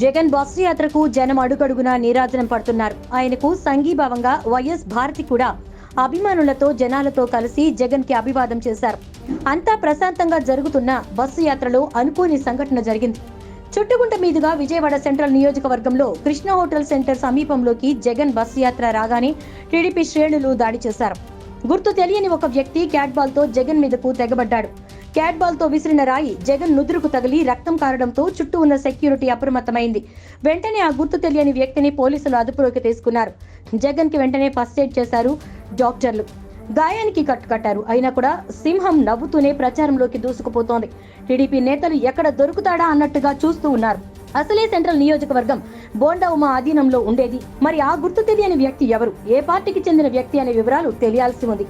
Jagan bus యాత్రకు జనం అడుగడుగునా నీరాజనం పడుతున్నారు. ఆయనకు సంఘీభావంగా వైఎస్ భారతి కూడా అభిమానులతో జనాలతో కలిసి జగన్కి అభివాదం చేశారు. అంతా ప్రశాంతంగా జరుగుతున్న బస్సు యాత్రలో అనుకోని సంఘటన జరిగింది. చుట్టుగుంట మీదుగా విజయవాడ సెంట్రల్ నియోజకవర్గంలో కృష్ణ హోటల్ సెంటర్ సమీపంలోకి జగన్ బస్సు యాత్ర రాగానే టీడీపీ శ్రేణులు దాడి చేశారు. గుర్తు తెలియని ఒక వ్యక్తి క్యాట్ బాల్తో జగన్ మీదకు తెగబడ్డాడు. క్యాట్ బాల్తో విసిరిన రాయి జగన్ నుదురుకు తగిలి రక్తం కారడంతో చుట్టూ ఉన్న సెక్యూరిటీ అప్రమత్తమైంది. వెంటనే ఆ గుర్తు తెలియని వ్యక్తిని పోలీసులు అదుపులోకి తీసుకున్నారు. జగన్కి వెంటనే ఫస్ట్ ఎయిడ్ చేశారు డాక్టర్లు. గాయానికి కట్టుకట్టారు అయినా కూడా సింహం నవ్వుతూనే ప్రచారంలోకి దూసుకుపోతోంది. టీడీపీ నేతలు ఎక్కడ దొరుకుతాడా అన్నట్టుగా చూస్తూ ఉన్నారు. అసలే సెంట్రల్ నియోజకవర్గం బోండా ఉమా ఆధీనంలో ఉండేది. మరి ఆ గుర్తు తెలియని వ్యక్తి ఎవరు? ఏ పార్టీకి చెందిన వ్యక్తి అనే వివరాలు తెలియాల్సి ఉంది.